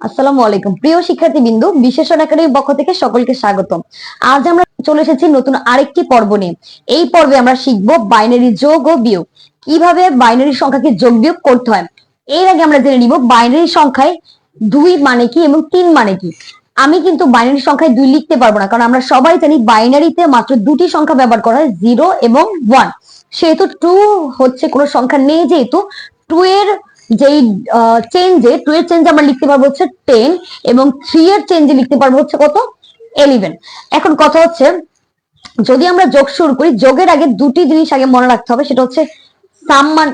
আসসালামু আলাইকুম। প্রিয় শিক্ষার্থী বিন্দু বিশেষণ একাডেমির পক্ষ থেকে সকলকে স্বাগতম। আজ আমরা চলে এসেছি নতুন আরেকটি পর্ব নিয়ে। এই পর্বে আমরা শিখব বাইনারি যোগ ও বিয়োগ। কীভাবে বাইনারি সংখ্যাকে যোগ বিয়োগ করতে হয়? এর আগে আমরা জেনে নিব বাইনারি সংখ্যায় দুই মানে কি এবং তিন মানে কি। আমি কিন্তু বাইনারি সংখ্যায় দুই লিখতে পারব না, কারণ আমরা সবাই জানি বাইনারিতে মাত্র দুটি সংখ্যা ব্যবহার করা হয়, জিরো এবং ওয়ান। সেহেতু টু হচ্ছে কোনো সংখ্যা নেই যেহেতু টু এর যেই চেঞ্জে টু এর চেঞ্জে আমরা লিখতে পারব হচ্ছে টেন এবং থ্রি এর চেঞ্জে লিখতে পারব হচ্ছে কত? এলিভেন এখন কথা হচ্ছে, যদি আমরা যোগ শুরু করি, যোগের আগে দুটি জিনিস আগে মনে রাখতে হবে, সেটা হচ্ছে সাম মান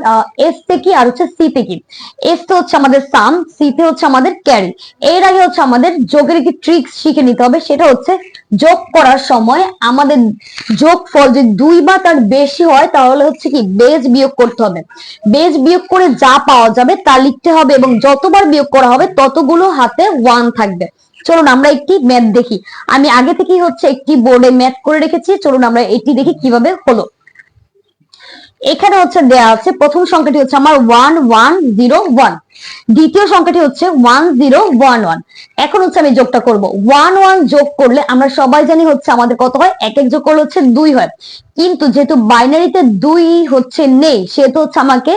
এস তে কি আর হচ্ছে সি তে কি? এস তে হচ্ছে আমাদের সাম সি হচ্ছে আমাদের ক্যারি। এর আগে হচ্ছে আমাদের যোগের একটি ট্রিক্স শিখে নিতে হবে, সেটা হচ্ছে যোগ করার সময় আমাদের যোগ ফল যদি দুই বা তার বেশি হয়, তাহলে হচ্ছে কি বেজ বিয়োগ করতে হবে। বেজ বিয়োগ করে যা পাওয়া যাবে তা লিখতে হবে এবং যতবার বিয়োগ করা হবে, ততগুলো হাতে ওয়ান থাকবে। চলুন আমরা একটি ম্যাথ দেখি। আমি আগে থেকেই হচ্ছে একটি বোর্ডে ম্যাথ করে রেখেছি, চলুন আমরা এটি দেখি কীভাবে হলো। এখানে হচ্ছে দেয়া আছে, প্রথম সংখ্যাটি হচ্ছে আমার ওয়ান ওয়ান জিরো ওয়ান দ্বিতীয় সংখ্যাটি হচ্ছে ওয়ান জিরো ওয়ান ওয়ান এখন হচ্ছে আমি যোগটা করব। ওয়ান ওয়ান যোগ করলে আমরা সবাই জানি হচ্ছে আমাদের কত হয়? এক এক যোগ করলে হচ্ছে দুই হয়। কিন্তু যেহেতু বাইনারিতে দুই হচ্ছে নেই, সেহেতু হচ্ছে আমাকে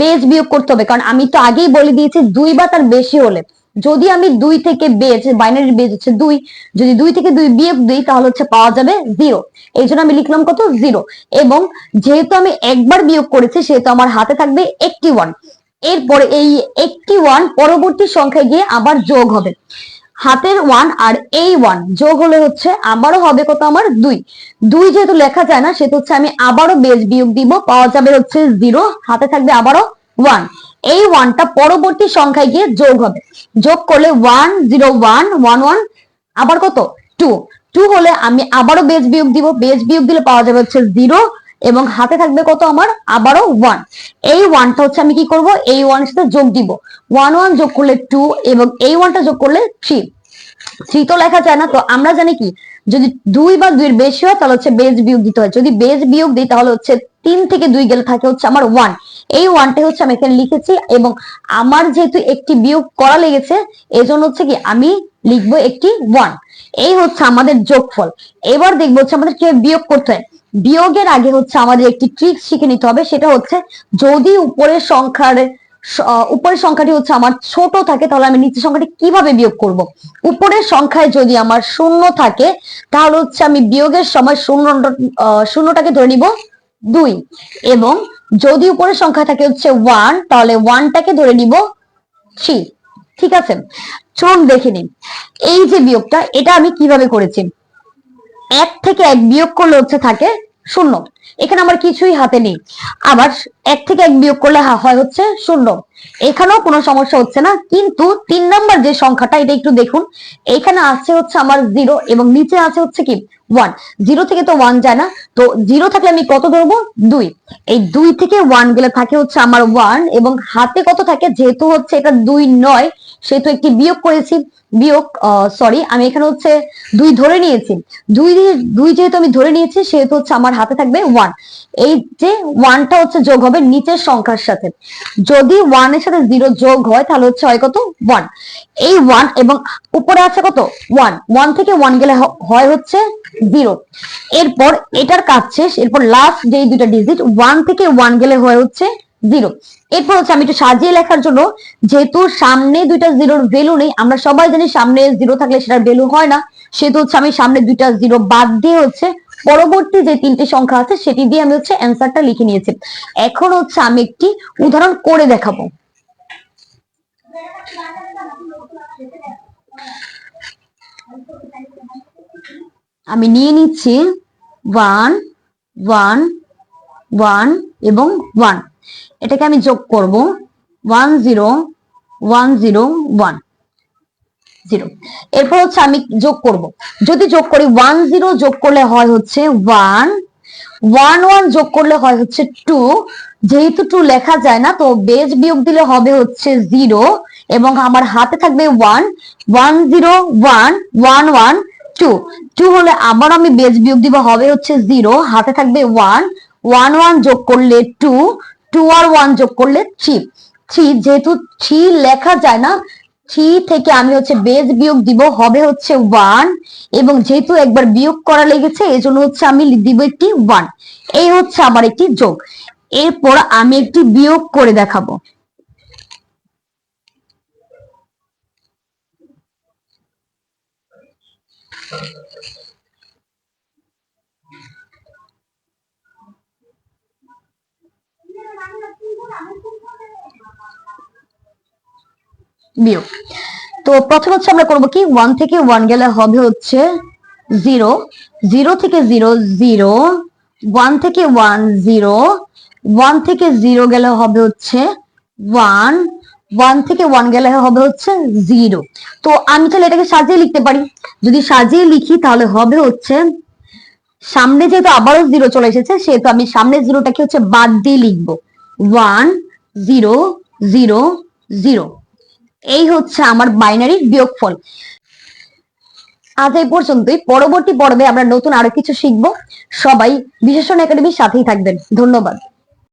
বেজ বিয়োগ করতে হবে। কারণ আমি তো আগেই বলে দিয়েছি, দুই বা তার বেশি হলে। যদি আমি দুই থেকে বেজ বাইনারি বেজ হচ্ছে দুই, যদি দুই থেকে দুই বিয়োগ দিই, তাহলে হচ্ছে পাওয়া যাবে জিরো এই জন্য আমি লিখলাম কত? জিরো এবং যেহেতু আমি একবার বিয়োগ করেছি, সেহেতু আমার হাতে থাকবে একটি ওয়ান এরপরে এই একটি ওয়ান পরবর্তী সংখ্যায় গিয়ে আবার যোগ হবে। হাতের ওয়ান আর এই ওয়ান যোগ হলে হচ্ছে আবারও হবে কত আমার? দুই। দুই যেহেতু লেখা যায় না, সেহেতু হচ্ছে আমি আবারও বেজ বিয়োগ দিব, পাওয়া যাবে হচ্ছে জিরো হাতে থাকবে আবারও ওয়ান এই ওয়ানটা পরবর্তী সংখ্যায় গিয়ে যোগ হবে। যোগ করলে one zero one one one আবার কত? টু টু হলে আমি আবারও বেজ বিয়োগ দিব। বেজ বিয়োগ দিলে পাওয়া যাবে হচ্ছে জিরো এবং হাতে থাকবে কত আমার? আবারও ওয়ান এই ওয়ানটা হচ্ছে আমি কি করব? এই ওয়ানের সাথে যোগ দিব। ওয়ান ওয়ান যোগ করলে টু এবং এই ওয়ানটা যোগ করলে থ্রি থ্রি তো লেখা যায় না, তো আমরা জানি কি, যদি দুই বা দুইয়ের বেশি হয়, তাহলে হচ্ছে বেজ বিয়োগ দিতে হয়। যদি বেজ বিয়োগ দিই, তাহলে হচ্ছে তিন থেকে দুই গেলে থাকে হচ্ছে আমার ওয়ান এই ওয়ানটাই হচ্ছে আমি এখানে লিখেছি এবং আমার যেহেতু একটি বিয়োগ করা লেগেছে এই জন্য হচ্ছে কি আমি লিখব একটি ওয়ান এই হচ্ছে আমাদের যোগফল। এবার দেখব হচ্ছে আমাদের কীভাবে বিয়োগ করতে হয়। বিয়োগের আগে হচ্ছে আমাদের একটি ট্রিক শিখে নিতে হবে, সেটা হচ্ছে যদি উপরের সংখ্যার উপরের সংখ্যাটি হচ্ছে আমার ছোট থাকে, তাহলে আমি নিচের সংখ্যাটি কীভাবে বিয়োগ করব? উপরের সংখ্যায় যদি আমার শূন্য থাকে, তাহলে হচ্ছে আমি বিয়োগের সময় শূন্য শূন্যটাকে ধরে নিব দুই। এবং যদি উপরের সংখ্যা থাকে হচ্ছে ওয়ান তাহলে ওয়ানটাকে ধরে নিব থ্রি ঠিক আছে? চলুন দেখে নিন এই যে বিয়োগটা, এটা আমি কীভাবে করেছি? এক থেকে এক বিয়োগ করলে হচ্ছে থাকে শূন্য। এখানে আমার কিছুই হাতে নেই। আবার এক থেকে এক বিয়োগ করলে হয় হচ্ছে শূন্য। এখানেও কোনো সমস্যা হচ্ছে না, কিন্তু তিন নাম্বার যে সংখ্যাটা, এটা একটু দেখুন। এখানে আছে হচ্ছে আমার জিরো এবং নিচে আছে হচ্ছে কি? ওয়ান জিরো থেকে তো ওয়ান যায় না। তো জিরো থাকলে আমি কত ধরবো? দুই। এই দুই থেকে ওয়ান গেলে থাকে হচ্ছে আমার ওয়ান এবং হাতে কত থাকে? যেহেতু হচ্ছে এটা দুই নয়, সেহেতু একটি বিয়োগ করেছি। বিয়োগ সরি আমি এখানে হচ্ছে দুই ধরে নিয়েছি। দুই দুই যেহেতু আমি ধরে নিয়েছি, সেহেতু হচ্ছে আমার হাতে থাকবে ওয়ান এই যে ওয়ানটা হচ্ছে যোগ হবে নিচের সংখ্যার সাথে। যদি ওয়ানের সাথে জিরো যোগ হয়, তাহলে হচ্ছে হয় কত? ওয়ান এই ওয়ান এবং উপরে আছে কত? ওয়ান ওয়ান থেকে ওয়ান গেলে হয় হচ্ছে জিরো এরপর এটার কাজ শেষ, এরপর লাস্ট যেই দুইটা ডিজিট ওয়ান থেকে ওয়ান গেলে হয়ে হচ্ছে জিরো এরপর হচ্ছে আমি একটু সাজিয়ে লেখার জন্য, যেহেতু সামনে দুইটা জিরোর ভ্যালু নেই, আমরা সবাই জানি সামনে জিরো থাকলে সেটার ভ্যালু হয় না। সেহেতু হচ্ছে আমি সামনে দুইটা জিরো বাদ দিয়ে হচ্ছে পরবর্তী যে তিনটি সংখ্যা আছে, সেটি দিয়ে আমি হচ্ছে অ্যান্সারটা লিখে নিয়েছি। এখন হচ্ছে আমি একটি উদাহরণ করে দেখাবো। আমি নিয়ে নিচ্ছি ওয়ান ওয়ান ওয়ান এবং ওয়ান এটাকে আমি যোগ করব one zero one zero one zero এরপর হচ্ছে আমি যোগ করব। যদি যোগ করি ওয়ান জিরো যোগ করলে হয় হচ্ছে ওয়ান ওয়ান ওয়ান যোগ করলে হয় হচ্ছে টু যেহেতু টু লেখা যায় না, তো বেজ বিয়োগ দিলে হবে হচ্ছে জিরো এবং আমার হাতে থাকবে one one zero one one one two two হলে আবার আমি বেজ বিয়োগ দিব হবে হচ্ছে জিরো হাতে থাকবে ওয়ান ওয়ান ওয়ান যোগ করলে টু টু আর ওয়ান যোগ করলে থ্রি থ্রি যেহেতু থ্রি লেখা যায় না থ্রি থেকে আমি হচ্ছে বেজ বিয়োগ দিব হবে হচ্ছে ওয়ান এবং যেহেতু একবার বিয়োগ করা লেগেছে এই জন্য হচ্ছে আমি দিব একটি ওয়ান এই হচ্ছে আমার একটি যোগ। এরপর আমি একটি বিয়োগ করে দেখাবো। বিয়োগ। তো প্রথম হচ্ছে আমরা করব কি? ওয়ান থেকে ওয়ান গেলে হবে হচ্ছে জিরো জিরো থেকে জিরো জিরো ওয়ান থেকে ওয়ান জিরো ওয়ান থেকে জিরো গেলে হবে হচ্ছে ওয়ান ওয়ান থেকে ওয়ান গেলে হবে হচ্ছে জিরো তো আমি তাহলে এটাকে সাজিয়ে লিখতে পারি। যদি সাজিয়ে লিখি তাহলে হবে হচ্ছে, সামনে যেহেতু আবারও জিরো চলে এসেছে, সেহেতু আমি সামনে জিরোটাকে হচ্ছে বাদ দিয়ে লিখব। ওয়ান জিরো জিরো জিরো এই হচ্ছে আমার বাইনারির বিয়োগফল। আজ এই পর্যন্তই। পরবর্তী পর্বে আমরা নতুন আরও কিছু শিখব। সবাই বিশেষণ একাডেমির সাথেই থাকবেন। ধন্যবাদ।